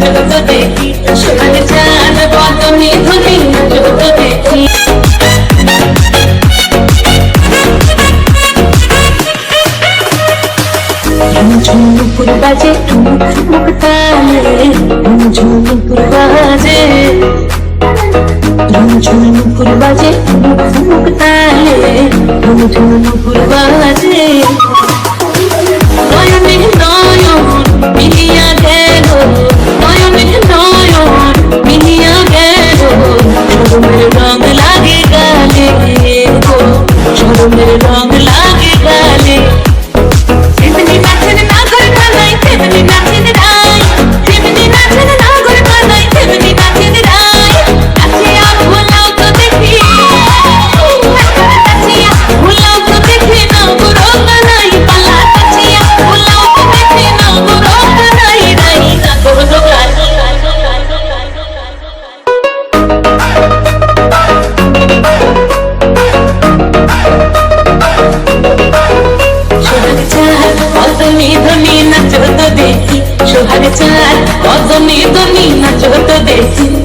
জগততে সোনালি চাঁদ বদমি ধনি জগততে ঝুমুর বাজে মুক্তালে ঝুমুর বাজে ঝুমুর বাজে মুক্তালে ঝুমুর বাজে 时光。চার কদমি ধনি নাচো তো দেখি